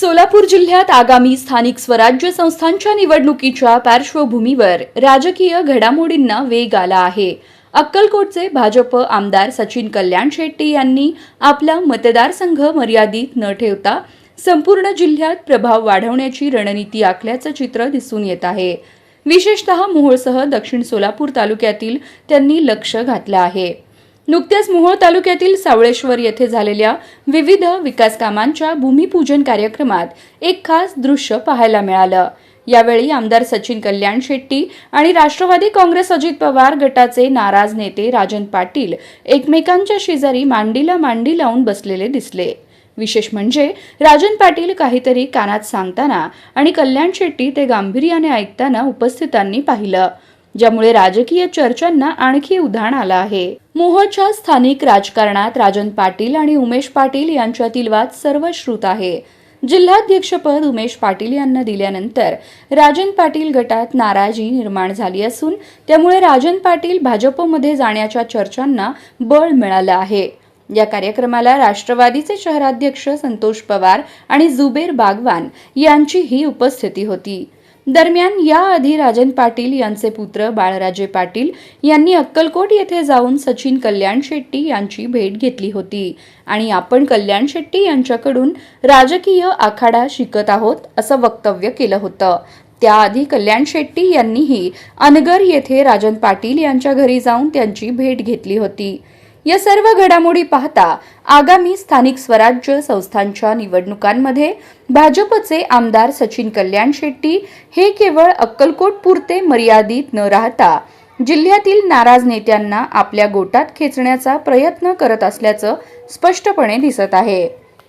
सोलापूर जिल्ह्यात आगामी स्थानिक स्वराज्य संस्थांच्या निवडणुकीच्या पार्श्वभूमीवर राजकीय घडामोडींना वेग आला आहे. अक्कलकोटचे भाजप आमदार सचिन कल्याण शेट्टी यांनी आपला मतदारसंघ मर्यादित न ठेवता संपूर्ण जिल्ह्यात प्रभाव वाढवण्याची रणनीती आखल्याचं चित्र दिसून येत आहे. विशेषतः मोहोळसह दक्षिण सोलापूर तालुक्यातील त्यांनी लक्ष घातलं आहे. नुकत्याच मोहोळ तालुक्यातील सावळेश्वर येथे झालेल्या विविध विकास कामांच्या भूमिपूजन कार्यक्रमात एक खास दृश्य पाहायला मिळालं. यावेळी आमदार सचिन कल्याण शेट्टी आणि राष्ट्रवादी काँग्रेस अजित पवार गटाचे नाराज नेते राजन पाटील एकमेकांच्या शेजारी मांडीला मांडी लावून बसलेले दिसले. विशेष म्हणजे राजन पाटील काहीतरी कानात सांगताना आणि कल्याण शेट्टी ते गांभीर्याने ऐकताना उपस्थितांनी पाहिलं. ज्यामुळे राजकीय चर्चांना आणखी उधाण आलं आहे. मोहोळच्या स्थानिक राजकारणात राजन पाटील आणि उमेश पाटील यांच्यातील वाद सर्वश्रुत आहे. जिल्हाध्यक्षपद उमेश पाटील यांना दिल्यानंतर राजन पाटील गटात नाराजी निर्माण झाली असून त्यामुळे राजन पाटील भाजपमध्ये जाण्याच्या चर्चांना बळ मिळालं आहे. या कार्यक्रमाला राष्ट्रवादीचे शहराध्यक्ष संतोष पवार आणि जुबेर बागवान यांचीही उपस्थिती होती. दरम्यान याआधी राजन पाटील यांचे पुत्र बाळराजे पाटील यांनी अक्कलकोट येथे जाऊन सचिन कल्याण शेट्टी यांची भेट घेतली होती. आणि आपण कल्याण शेट्टी यांच्याकडून राजकीय आखाडा शिकत आहोत असं वक्तव्य केलं होतं. त्याआधी कल्याण शेट्टी यांनीही अनगर येथे राजन पाटील यांच्या घरी जाऊन त्यांची भेट घेतली होती. या सर्व घडामोडी पाहता आगामी स्थानिक स्वराज्य संस्थांच्या निवडणुकांमध्ये भाजपचे आमदार सचिन कल्याण शेट्टी हे केवळ अक्कलकोट पुरते मर्यादित न राहता जिल्ह्यातील नाराज नेत्यांना आपल्या गोटात खेचण्याचा प्रयत्न करत असल्याचं स्पष्टपणे दिसत आहे.